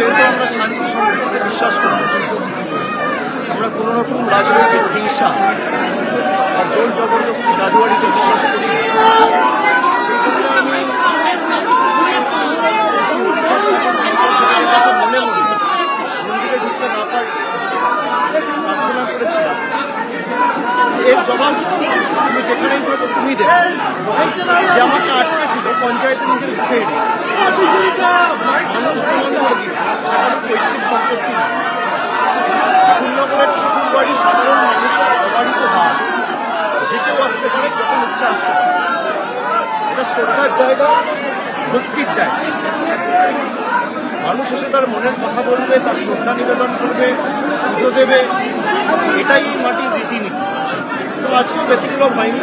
যেহেতু আমরা শান্তি সম্পর্কে বিশ্বাস করি, আমরা কোনো রকম রাজনৈতিক হিংসা বা জোর জবরদস্তি রাজবাড়িতে বিশ্বাস করি না। সেই জন্য আমি আমার কাছে মনে মনে মন্দিরে ঢুকতে না পারি প্রার্থনা করেছিলাম এর জবাব আমি যেখানেই থাকব তুমি দেবে। যে আটকে ছিল পঞ্চায়েত নিজের মুখে এনে মানুষ প্রমাণ করে দিয়েছে পৈতৃক সম্পত্তি না। ঠাকুরনগরের ঠাকুর বাড়ি সাধারণ মানুষের অবারিত ভাব। যে কেউ আসতে পারে, যখন ইচ্ছা আসতে পারে। এটা শ্রদ্ধার জায়গা, ভক্তির জায়গা। মানুষ এসে তার মনের কথা বলবে, তার শ্রদ্ধা নিবেদন করবে, পুজো দেবে। এটাই মাটির রীতিনীতি। আজকেও ব্যতিক্রম হয়নি।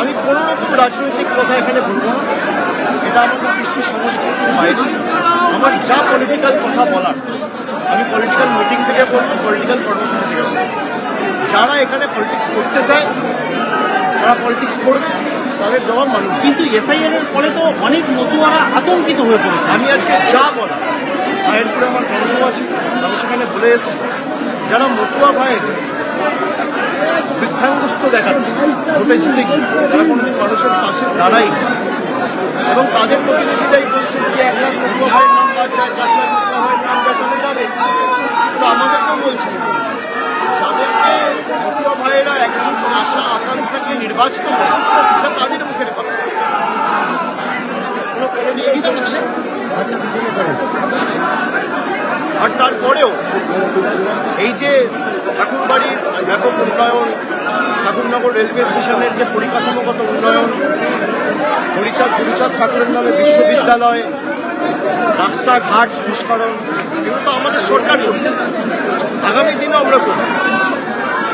আমি কোনো রকম রাজনৈতিক কথা এখানে বলব না। এটা আমার কৃষ্টি সংস্কৃতির বাইরে আমার যা পলিটিক্যাল কথা বলার আমি পলিটিক্যাল মিটিং থেকে বলব পলিটিক্যাল কর্মসূচি থেকে বলব। যারা এখানে পলিটিক্স করতে চায় তারা পলিটিক্স করবে তাদের জবাব মানুষ। কিন্তু এসআইআর এর ফলে তো অনেক মতুয়ারা আতঙ্কিত হয়ে পড়েছে। আমি আজকে যা বলা ভাইয়েরপুরে আমার জনসভা ছিল আমি সেখানে বলে এসেছি। যারা মতুয়া ভাইয়ের বৃদ্ধাঙ্গুষ্ঠ দেখাচ্ছে। জিতে গিয়ে যারা কোনোদিন মানুষের পাশে দাঁড়াই। এবং তাদের প্রতিনিধিটাই বলছেন যে এক ভাইয়ের নাম যাবে। ভাইয়েরা আশা নির্বাচিত তাদের মুখের কথা। আর তারপরেও এই যে ঠাকুরবাড়ির ব্যাপক উন্নয়ন, ঠাকুরনগর রেলওয়ে স্টেশনের যে পরিকাঠামোগত উন্নয়ন হরিচাঁদ হরিচাঁদ ঠাকুরের নামে বিশ্ববিদ্যালয়, রাস্তাঘাট সংস্করণ, এগুলো তো আমাদের সরকার করছে আগামী দিনে আমরা করব।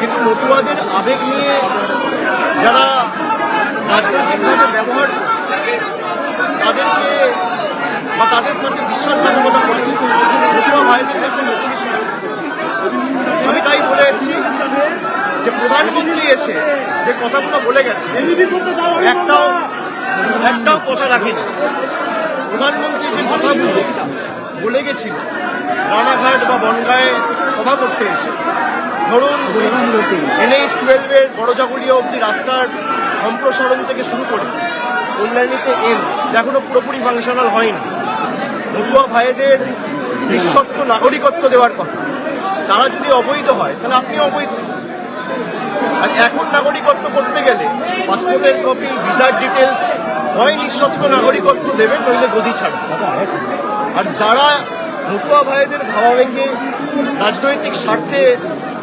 কিন্তু মতুয়াদের আবেগ নিয়ে যারা রাজনৈতিকভাবে ব্যবহার তাদেরকে বা তাদের সাথে বিশ্বাসঘাতকতা করেছে মতুয়া ভাইদের কাছে নতুন আমি তাই বলে এসেছি যে প্রধানমন্ত্রী এসে যে কথাগুলো বলে গেছে, একটাও একটাও কথা রাখেনি। প্রধানমন্ত্রী যে কথাগুলো বলে গেছিল, রানাঘাট বা বনগাঁয়ে সভা করতে এসে, ধরুন এনএইচ টুয়েলভের বড়জাগুলিয়া অবধি রাস্তার সম্প্রসারণ থেকে শুরু করে, কল্যাণীতে এমস, এখনও পুরোপুরি ফাংশনাল হয়নি। মতুয়া ভাইদের নিঃশর্ত নাগরিকত্ব দেওয়ার কথা। তারা যদি অবৈধ হয়, তাহলে আপনি অবৈধ। আজ এখন নাগরিকত্ব করতে গেলে পাসপোর্টের কপি ভিসার ডিটেলস হয় নিঃশর্ত নাগরিকত্ব দেবে, নইলে গদি ছাড়বে। আর যারা মতুয়া ভাইদের ভাবাবেগে রাজনৈতিক স্বার্থে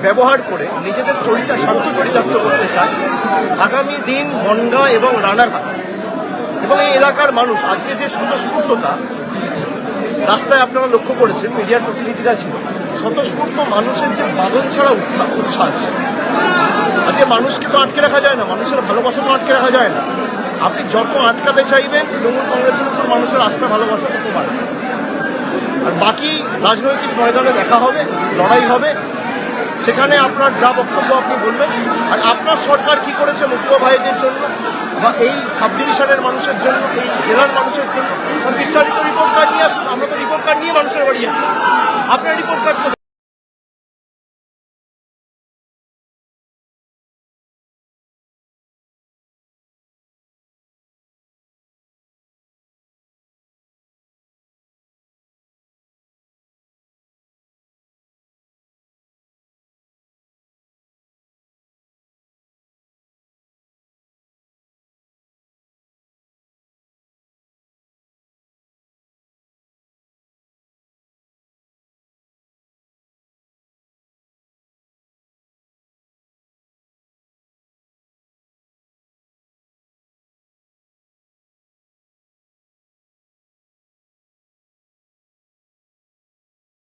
ব্যবহার করে নিজেদের চরিতা স্বার্থ চরিতার্থ করতে চায়, আগামী দিন বনগা এবং রানাঘাট এবং এই এলাকার মানুষ আজকে যে স্বতঃস্ফূর্ততা রাস্তায় আপনারা লক্ষ্য করেছেন, মিডিয়ার প্রতিনিধিরা ছিল। স্বতঃস্ফূর্ত মানুষের যে বাদল ছাড়া উচ্ছ্বাস। আজকে মানুষকে তো আটকে রাখা যায় না, মানুষের ভালোবাসা তো আটকে রাখা যায় না। আপনি যত আটকাতে চাইবেন, তৃণমূল কংগ্রেসের উপর মানুষের আস্থা, ভালোবাসা তত পারে আর বাকি রাজনৈতিক ময়দানে দেখা হবে, লড়াই হবে। সেখানে আপনার যা বক্তব্য আপনি বলবেন, আর আপনার সরকার কি করেছে মতুয়া ভাইদের জন্য? বা এই সাব ডিভিশনের মানুষের জন্য, এই জেলার মানুষের জন্য বিস্তারিত রিপোর্ট কার্ড নিয়ে আসুন। আমরা তো রিপোর্ট কার্ড নিয়ে মানুষের বাড়ি আসি আপনার রিপোর্ট কার্ড